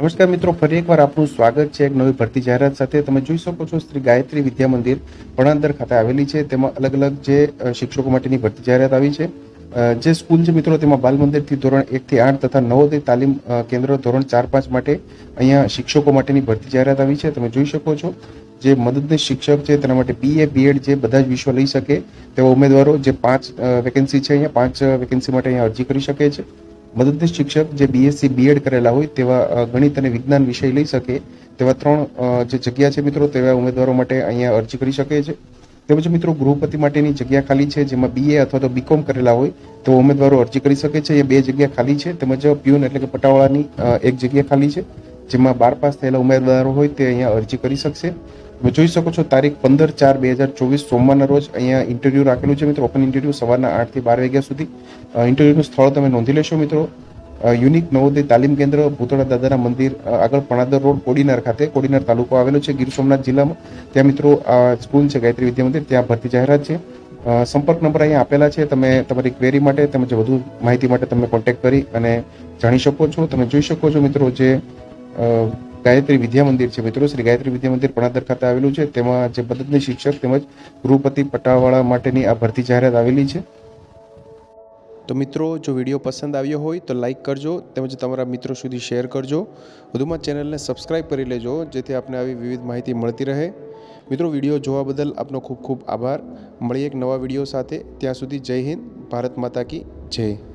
નમસ્કાર મિત્રો, ફરી એકવાર આપનું સ્વાગત છે એક નવી ભરતી જાહેરાત સાથે. તમે જોઈ શકો છો શ્રી ગાયત્રી વિદ્યા મંદિર ભણાંદર ખાતે આવેલી છે. તેમાં અલગ અલગ જે શિક્ષકો માટેની ભરતી જાહેરાત આવી છે. જે સ્કૂલ છે મિત્રો, તેમાં બાલ મંદિરથી ધોરણ એકથી આઠ તથા નવોદય તાલીમ કેન્દ્ર ધોરણ ચાર પાંચ માટે અહીંયા શિક્ષકો માટેની ભરતી જાહેરાત આવી છે. તમે જોઈ શકો છો જે મદદનીશ શિક્ષક છે, તેના માટે બીએ બીએડ જે બધા જ વિષયો લઈ શકે તેવા ઉમેદવારો જે પાંચ વેકેન્સી છે અહીંયા, પાંચ વેકેન્સી માટે અહીંયા અરજી કરી શકે છે. મદદનીશ શિક્ષક જે બીએસસી બીએડ કરેલા હોય તેવા ગણિત અને વિજ્ઞાન વિષય લઈ શકે, તેવા ત્રણ જે જગ્યા છે મિત્રો, તેવા ઉમેદવારો માટે અહીંયા અરજી કરી શકે છે તેમજ મિત્રો, ગૃહપતિ માટેની જગ્યા ખાલી છે, જેમાં બીએ અથવા તો બીકોમ કરેલા હોય તો ઉમેદવારો અરજી કરી શકે છે. એ બે જગ્યા ખાલી છે, તેમજ પ્યુન એટલે કે પટાવાળાની એક જગ્યા ખાલી છે, જેમાં બાર પાસ થયેલા ઉમેદવારો હોય તે અહીંયા અરજી કરી શકશે. તમે જોઈ શકો છો, તારીખ પંદર ચાર બે હજાર ચોવીસ સોમવારના રોજ અહીંયા ઇન્ટરવ્યૂ રાખેલું છે મિત્રો ઓપન ઇન્ટરવ્યૂ સવારના આઠથી બાર વાગ્યા સુધી. ઇન્ટરવ્યૂનું સ્થળ તમે નોંધી લેશો મિત્રો. યુનિક નવોદય તાલીમ કેન્દ્ર ભૂતળા દાદાના મંદિર આગળ પણાદર રોડ, કોડીનાર ખાતે. કોડીનાર તાલુકો આવેલો છે, ગીર સોમનાથ જિલ્લામાં. ત્યાં મિત્રો આ સ્કૂલ છે, ગાયત્રી વિદ્યા મંદિર, ત્યાં ભરતી જાહેરાત છે. સંપર્ક નંબર અહીંયા આપેલા છે, તમે તમારી ક્વેરી માટે તેમજ વધુ માહિતી માટે તમે કોન્ટેક્ટ કરી અને જાણી શકો છો. તમે જોઈ શકો છો મિત્રો, જે ગાયત્રી વિદ્યા મંદિર છે. મિત્રો, શ્રી ગાયત્રી વિદ્યા મંદિર પણાદર ખાતે આવેલું છે. તેમાં જે મદદની શિક્ષક તેમજ ગૃહપતિ પટાવાળા માટેની આ ભરતી જાહેરાત આવેલી છે. તો મિત્રો, જો વીડિયો પસંદ આવ્યો હોય તો લાઇક કરજો તેમજ તમારા મિત્રો સુધી શેર કરજો. વધુમાં ચેનલને સબસ્ક્રાઈબ કરી લેજો, જેથી આપને આવી વિવિધ માહિતી મળતી રહે. મિત્રો, વીડિયો જોવા બદલ આપનો ખૂબ ખૂબ આભાર. મળીએ એક નવા વીડિયો સાથે. ત્યાં સુધી જય હિન્દ, ભારત માતા કી જય.